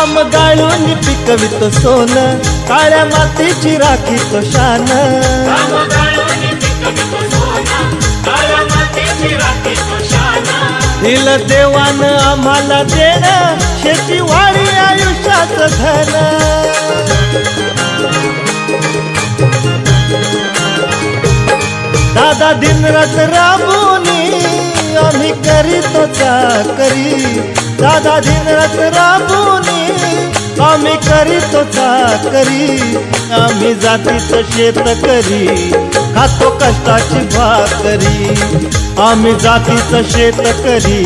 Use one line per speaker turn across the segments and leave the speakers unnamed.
घाम गाळून पिकवितो सोन. काळ्या मातीची राखी तो शान. दिल देवान आम्हाला देण शेती वाढी आयुष्याच धन. दादा दिनरात राबूनी आम्ही करीतो चाकरी. दादा दिनरात राबूनी आम्ही करीतो चाकरी आम्ही जातीचं शेत करी खातो कष्टाची भाकरी. आम्ही जातीचं शेत करी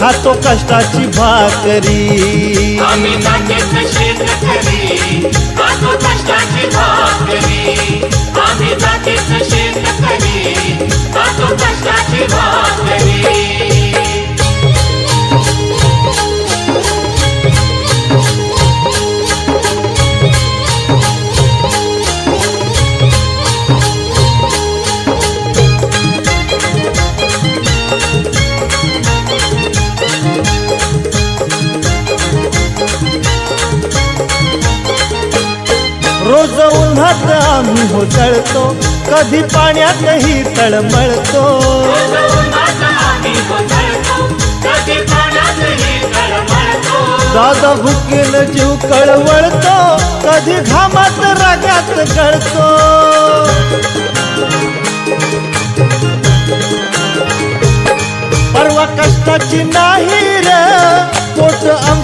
खातो कष्टाची भाकरी.
आम्ही जातीचं शेतकरी
रोज उन्हात आम्ही हो जळतो कधी पाण्यातही तळमळतो. दादा भुकेन जीव कळवळतो कधी घामात रागात गळतो परवा कष्टाची नाही रे पोट आमचं हे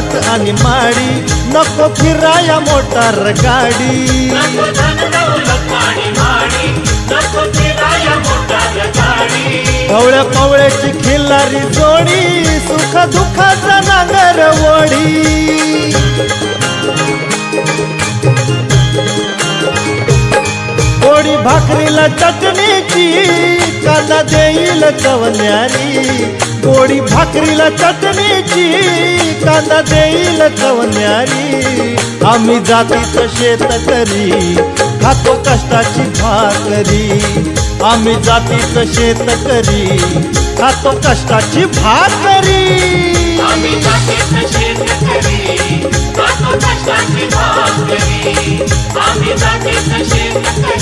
दौलत आणि माडी. नको फिराया मोटार गाडी.
नको
पवळ्या पवळ्याची खिल्लारी जोडी सुख दुखाचा नांगर वडी गोडी भाकरीला चटणीची कांदा देईल कवन्यारी गोडी भाकरीला चटणीची कांदा देईल चवन्यारी आम्ही जातीच शेतकरी खातो कष्टाची भाकरी. आम्ही जातीच शेत खातो कष्टाची भाकरी.
आम्ही जातीचं शेतकरी खातो कष्टाची भाकरी. आम्ही जातीच शेतकरी